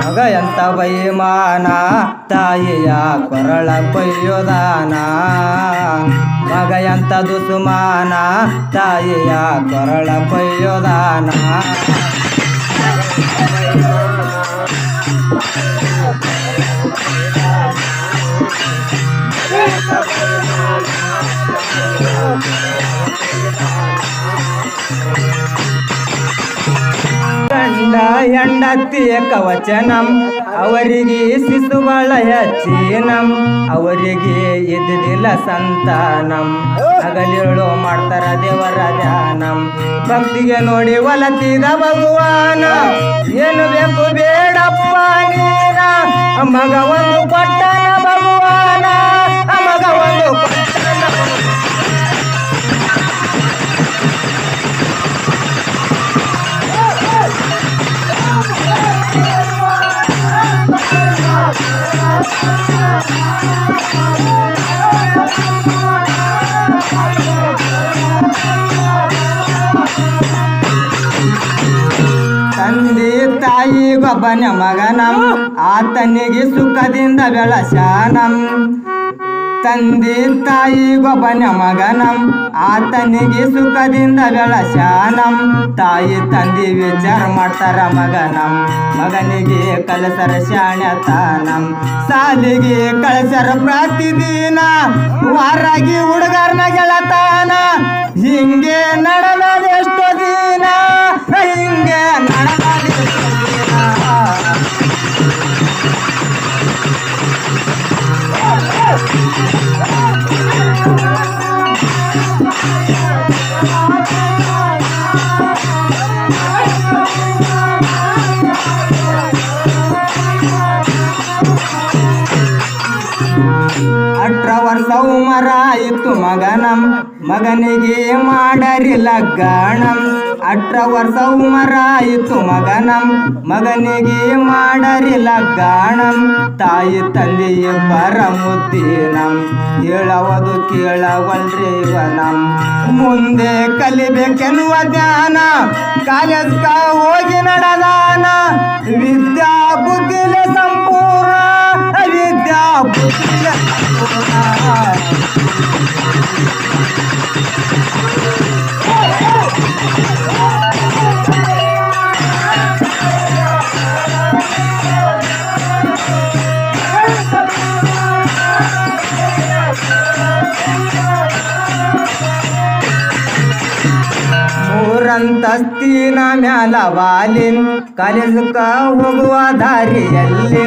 ಮಗ ಎಂತ ಬೈಮಾನ ತಾಯಿಯ ಕೊರಳ ಕೊಯ್ಯೋದಾನ ಮಗ ಎಂತ ದುಸುಮಾನ ತಾಯಿಯ ಕೊರಳ ಕೊಯ್ಯೋದಾನ ಹೆಂಡತಿಯ ಕವಚನಂ, ಅವರಿಗೆ ಶಿಶುಗಳ ಹೆಚ್ಚಿನಂ, ಅವರಿಗೆ ಎದ್ದಿಲ್ಲ ಸಂತಾನಂ. ಹಗಲಿರುಳು ಮಾಡ್ತಾರ ದೇವರ ಧ್ಯಾನಂ. ಭಕ್ತಿಗೆ ನೋಡಿ ಒಲತಿದ ಭಗವಾನ. ಏನು ಬೇಕು ಬೇಡಪ್ಪ ನೀರ. ಮಗ ಒಂದು ತಾಯಿ ಗೊಬ್ಬನ ಮಗನಂ, ಆತನಿಗೆ ಸುಖದಿಂದ ಬೆಳಶಾನಂ ತಂದೆ ತಾಯಿ ಗೊಬ್ಬನ ಮಗನಂ, ಆತನಿಗೆ ಸುಖದಿಂದ ಬೆಳಶಾನಂ ತಾಯಿ ತಂದೆ ವಿಚಾರ ಮಾಡ್ತಾರ ಮಗನಂ, ಮಗನಿಗೆ ಕಲಸರ ಶಾಣ್ಯತಾನಂ ಸಾಲಿಗೆ ಕಳಸರ ಪ್ರತಿದಿನ ವಾರಾಗಿ ಹುಡುಗರ್ನ ಗೆಳತಾನ. ಹಿಂಗೆ ನಡೆದದೆಷ್ಟೋ ದಿನ, ಹಿಂಗೆ ನಡೆದದೆಷ್ಟೋ ದಿನ ಅಟ್ರ ವರ್ಷ ಉಮರ ಇತ್ತು ಮಗನಂ ಮಗನಿಗೆ ಮಾಡರಿ ಲಗ್ಗಣಂ ಅಟ್ರ ವರ್ಷ ಉಮರ ಇತ್ತು ಮಗನಂ ಮಗನಿಗೆ ಮಾಡರಿ ಲಗ್ಗಣಂ ತಾಯಿ ತಂದೆ ಇಬ್ಬರ ಮುದ್ದಿನಂ ಹೇಳವದು ಕೇಳವಲ್ರಿ ಇವನಂ ಮುಂದೆ ಕಲಿಬೇಕೆನ್ನುವ ಧ್ಯಾನ ಕಾಲೇಜ್ಗ ಹೋಗಿ ನಡೆದಾನ ವಿದ್ಯಾ ಬುದ್ಧಿಲೆ ಸಂಪೂರ್ಣ ವಿದ್ಯಾ ಬುದ್ಧಿಲೆ ಸಂಪೂರ್ಣ ಮೂರಂತಸ್ತಿನ ಮ್ಯಾಲ ವಾಲಿನ್ ಕಾಲೇಜಕ್ಕ ಹೋಗುವ ದಾರಿಯಲ್ಲಿ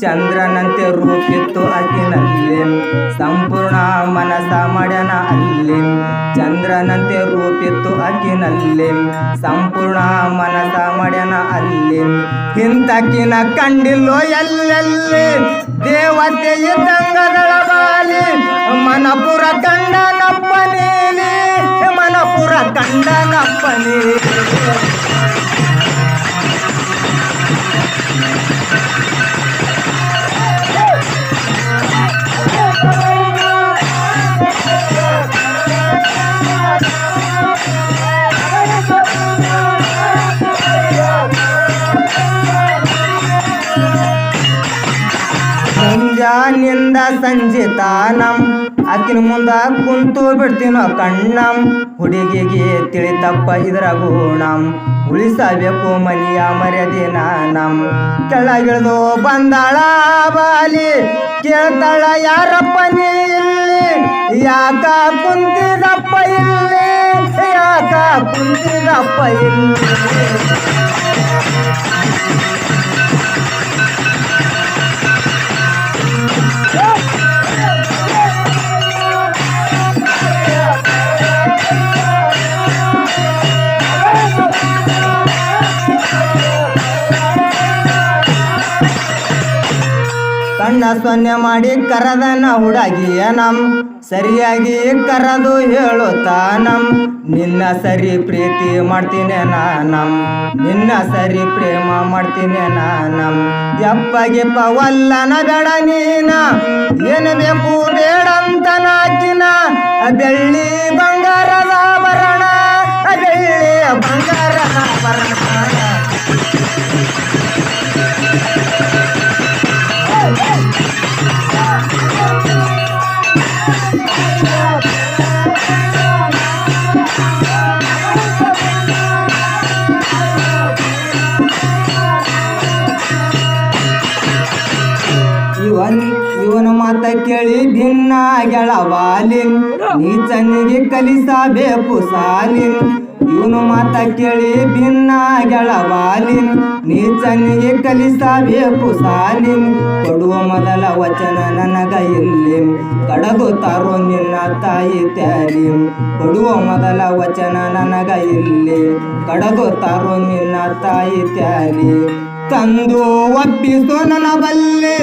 ಚಂದ್ರನಂತೆ ರೂಪಿತ್ತು ಅಕಿನಲ್ಲಿ ಸಂಪೂರ್ಣ ಮನಸ ಮಾಡ್ಯನ ಅಲ್ಲಿ ಚಂದ್ರನಂತೆ ರೂಪಿತ್ತು ಅಕ್ಕಿನಲ್ಲಿ. ಸಂಪೂರ್ಣ ಮನಸ ಮಡ್ಯನ ಅಲ್ಲಿ. ಹಿಂತಕಿನ ಕಂಡಿಲ್ಲೋ ಎಲ್ಲೆಲ್ಲಿ? ದೇವತೆ ಇದ್ದಂಗಗಳ ಬಾಲಿ. ಮನಪುರ ಕಂಡನಪ್ಪ ನೀಲಿ. ಮನಪುರ ಕಂಡನಪ್ಪ ನೀಲಿ. ಸಂಜೆ ತಾನಂ ಆಕಿನ ಮುಂದ ಕುಂತು ಬಿಡ್ತೀನೋ ಕಣ್ಣಂ. ಹುಡುಗಿಗೆ ತಿಳಿತಪ್ಪ ಇದರ ಗುಣಂ. ಉಳಿಸಬೇಕು ಮನೆಯ ಮರ್ಯಾದೆ ನಾನಂ. ಕೆಳಗಿಳಿದು ಬಂದಾಳ ಬಾಲಿ. ಕೇಳ್ತಾಳ, ಯಾರಪ್ಪ ನೀ ಇಲ್ಲಿ? ಯಾಕ ಕುಂತಿದಪ್ಪ ಇಲ್ಲಿ? ಯಾಕ ಕುಂತಿದಪ್ಪ ಇಲ್ಲಿ? ಕಣ್ಣ ಸೊನ್ನೆ ಮಾಡಿ ಕರದನ ಹುಡುಗಿಯ ನಮ್ ಸರಿಯಾಗಿ ಕರದು ನಮ್ ನಿನ್ನ ಸರಿ ಪ್ರೀತಿ ಮಾಡ್ತೀನಿ ನಾನಂ ನಿನ್ನ ಸರಿ ಪ್ರೇಮ ಮಾಡ್ತೀನಿ ನಾ ನಮ್ ಎಪ್ಪಗೆ ಪವಲ್ಲನ ಬೇಡ ನೀನ. ಏನು ಬೇಕು ಬೇಡಂತ ನಾಕಿನ ಬೆಳ್ಳಿ ಬಂಗಾರದ ಆಭರಣ. ಬೆಳ್ಳಿ ಬಂಗಾರದ ಆಭರಣ. ನೀ ಚನ್ನಿಗೆ ಕಲಿಸಬೇಕು ಸಾಲಿನ್ ಇವನು ಮಾತ ಕೇಳಿ ಭಿನ್ನ ಗೆಳವಾಲಿನ್ ಚನ್ನಿಗೆ ಕಲಿಸಬೇಕು ಸಾಲಿನ್ ಕೊಡುವ ಮೊದಲ ವಚನ ನನಗ ಇಲ್ಲಿ. ಕಡಗುತ್ತಾರೋ ನಿನ್ನ ತಾಯಿ ತ್ಯಾಲಿ. ಕೊಡುವ ಮೊದಲ ವಚನ ನನಗ ಇಲ್ಲಿ. ಕಡಗುತ್ತಾರೋ ನಿನ್ನ ತಾಯಿ ತ್ಯಾಲಿ. ತಂದು ಒಪ್ಪಿಸು ನನ್ನ ಬಲ್ಲಿ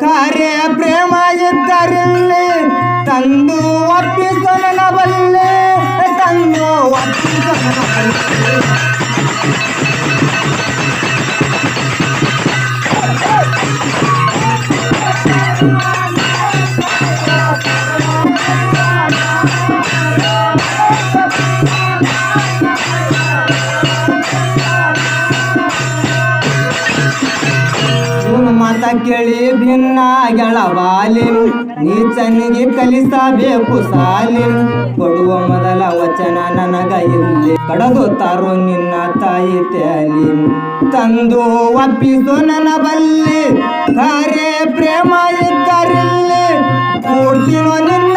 ಕಾರ್ಯ ಪ್ರೇಮ ಇದ್ದರಿಲ್ಲಿ. ತಂದು ಒಪ್ಪಿಸು ನನ್ನ ಬಲ್ಲಿ ತಂದು ಒಪ್ಪಿಸು ನನ್ನ ಬಲ್ಲಿ ಇವನು ಮಾತ ಕೇಳಿ. ಭಿನ್ನ ಗೆಳವಾಲಿಂ ನೀ ಚನ್ನಿಗೆ ಕಲಿಸಬೇಕು ಸಾಲಿಂ ಕೊಡುವ ಮೊದಲ ವಚನ ನನಗ ಇಲ್ಲಿ. ಕಡಗುತ್ತಾರೋ ನಿನ್ನ ತಾಯಿ ತ್ಯಾಲಿ ತಂದು ಒಪ್ಪಿಸು ನನ್ನ ಬಲ್ಲಿ, ಕಾರ್ಯ ಪ್ರೇಮ ಇದ್ದರಲ್ಲಿ. ಕೂಡ್ತಿರೋ ನಿನ್ನ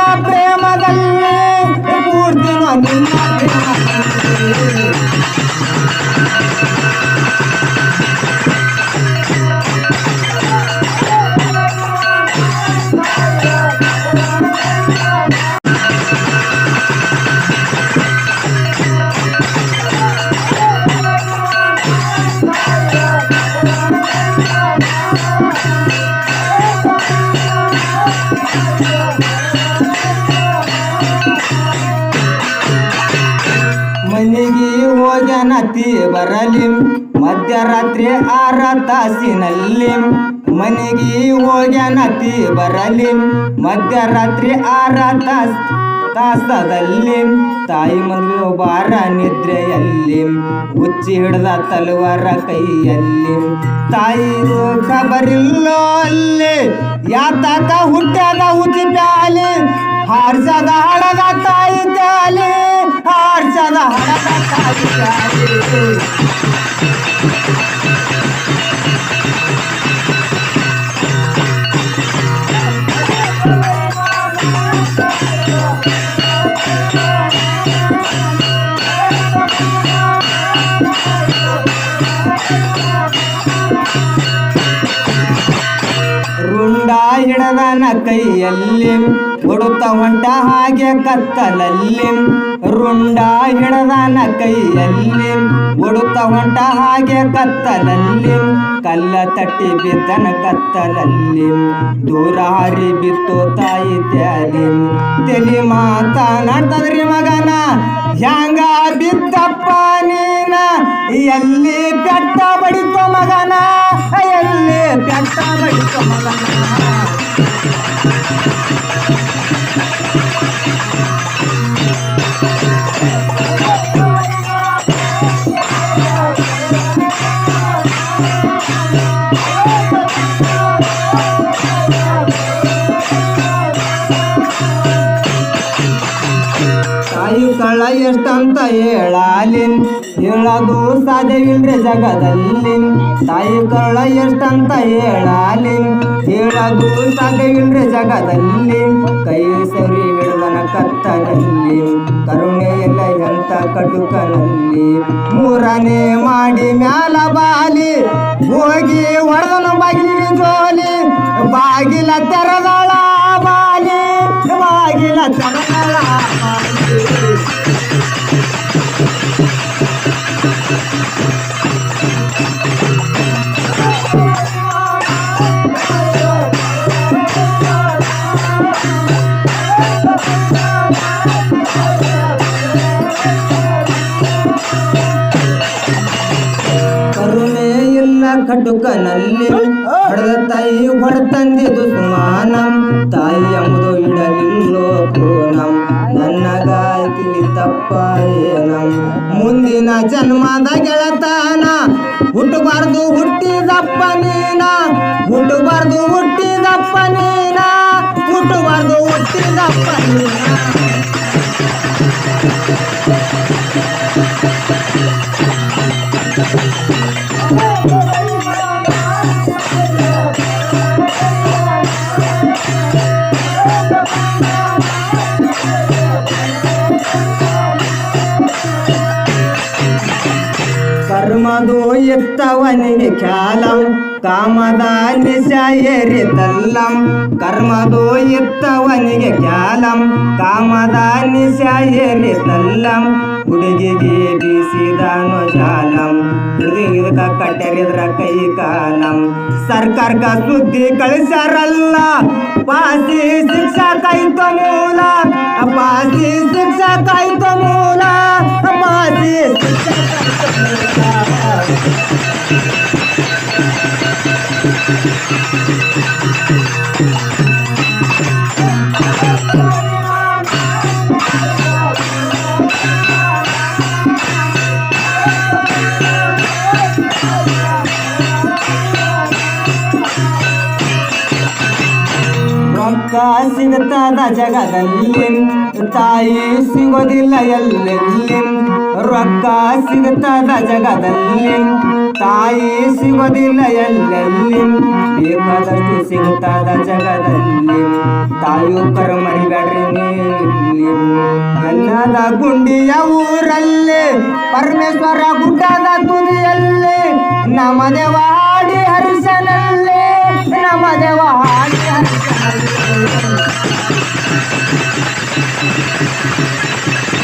ಬರಲಿ ಮಧ್ಯರಾತ್ರಿ ಆರ ತಾಸಿನಲ್ಲಿ ಮನೆಗೆ ಹೋಗ್ಯಾನತಿ ಬರಲಿಂ ಮಧ್ಯರಾತ್ರಿ ಆರ ತಾಸ ತಾಸದಲ್ಲಿ ತಾಯಿ ಮದುವೆ ಬಾರ ನಿದ್ರೆಯಲ್ಲಿ ಉಚ್ಚಿ ಹಿಡ್ದ ತಲವಾರ ಕೈಯಲ್ಲಿ. ತಾಯಿ ಖಬರಿಲ್ಲೋ ಅಲ್ಲಿ, ಯಾತಾತ ಹುಟ್ಟ್ಯಾದ ಉಚ್ಚಿ ಪ್ಯಾಲಿ ಹಾರ್ಸದ ಹಡದ ತಾಯಿ ತ್ಯಾಲಿ ಹಾರ್ಸದ ಹಡದ ತಾಯಿ ತ್ಯಾಲಿ ಕೈಯಲ್ಲಿ ಉಡುತ್ತ ಹೊಂಟ ಹಾಗೆ ಕತ್ತಲಲ್ಲಿ ರುಂಡ ಹಿಡದನ ಕೈಯಲ್ಲಿ ಉಡುತ್ತ ಹೊಂಟ ಹಾಗೆ ಕತ್ತಲಲ್ಲಿ ಕಲ್ಲ ತಟ್ಟಿ ಬಿದ್ದನ ಕತ್ತಲಲ್ಲಿ ದೂರ ಹಾರಿ ಬಿತ್ತು ತಾಯಿ ತ್ಯಾಲಿ ತೆಲಿ ಮಾತನಾಡ್ತದ್ರಿ ಮಗನ, ಹ್ಯಾಂಗ ಬಿದ್ದಪ್ಪ ನೀನ? ಎಲ್ಲಿ ಬೆಟ್ಟ ಬಡಿತು ಮಗನ? ಎಲ್ಲಿ ಬೆಟ್ಟ ಬಡಿತು ಮಗನ? どっちにしてるんだろう? ಎಷ್ಟಂತ ಹೇಳಾಲಿನ್. ಹೇಳೋದು ಸಾಧ್ಯವಿಲ್ರಿ ಜಗದಲ್ಲಿ. ತಾಯಿ ಕರುಳ ಎಷ್ಟಂತ ಹೇಳಾಲಿನ್. ಹೇಳೋದು ಸಾಧ್ಯವಿಲ್ರಿ ಜಗದಲ್ಲಿ. ಕೈ ಸರಿ ಬಿಡುವನ ಕತ್ತನಲ್ಲಿ. ಕರುಣೆ ಎಲ್ಲ ಎಂತ ಕಟುಕನಲ್ಲಿ. ಮೂರನೇ ಮಾಡಿ ಮ್ಯಾಲ ಬಾಲಿ. ಹೋಗಿ ಹೊಡೆದನು ಬಾಗಿಲಿಗೆ ಜೋಲಿ. ಬಾಗಿಲ ತೆರದಾಳ ಬಾಗಿಲ ಇಲ್ಲ ಕಟುಕನಲ್ಲಿ ಹೊಡೆದ ತಾಯಿ ಹೊಡೆತಂದಿದು ಸುಮಾನ ತಾಯಿ ಎಂಬುದು ಇಡಲಿಲ್ಲೋ ಪೂನಂ ನನ್ನ ಗಾಯಕಿಲಿ ತಪ್ಪ ಏನಂ ಮುಂದಿನ ಜನ್ಮದ ಗೆಳತನ. ಹುಟ್ಟಬಾರ್ದು ಹುಟ್ಟಿದಪ್ಪ ನೀನ. ಹುಟ್ಟಬಾರ್ದು ಹುಟ್ಟಿದಪ್ಪ ನೀನ. ಹುಟ್ಟಬಾರ್ದು ಹುಟ್ಟಿದಪ್ಪ ನೀನ. ಇತ್ತವನಿಗೆ ಖ್ಯಾಲಂ ಕಾಮದ ನಿಶ ಏರಿತಲ್ಲಂ ಕರ್ಮದು ಇತ್ತವನಿಗೆ ಖ್ಯಾಲಂ ಕಾಮದ ನಿಶ ಏರಿತಲ್ಲಂ ಹುಡುಗಿಗೆ ಬೀಸಿದನು ಜಾಲಂ ಇದಕ್ಕ ಕಟ್ಟರಿದ್ರ ಕೈ ಕಾಲಂ ಸರ್ಕಾರಕ ಸುದ್ದಿ ಕಳಿಸ್ಯಾರಲ್ಲ ಪಾಸಿ ಶಿಕ್ಷಾ ಕಾಯ್ತ ಮೂಲ ಪಾಸಿ ಶಿಕ್ಷಾ ಕಾಯ್ತ ಮೂಲ Thank you. ಸಿಗುತ್ತದ ಜಗದಲ್ಲಿ. ತಾಯಿ ಸಿಗೋದಿಲ್ಲ ಎಲ್ಲೆಲ್ಲಿ? ರೊಕ್ಕ ಸಿಗುತ್ತಾದ ಜಗದಲ್ಲಿ. ತಾಯಿ ಸಿಗೋದಿಲ್ಲ ಎಲ್ಲೆಲ್ಲಿ? ಬೇಕಾದಷ್ಟು ಸಿಗುತ್ತದ ಜಗದಲ್ಲಿ. ತಾಯು ಕರ ಮರಿಬೇಡ್ರಿ ಅನ್ನದ ಗುಂಡಿಯ ಊರಲ್ಲಿ, ಪರಮೇಶ್ವರ ಗುಡ್ಡದ ತುದಿಯಲ್ಲಿ ನಮದೇವಾಡಿ ಹರಿಸನಲ್ಲಿ ನಮದೇವ ಹಾಡಿ Thank you.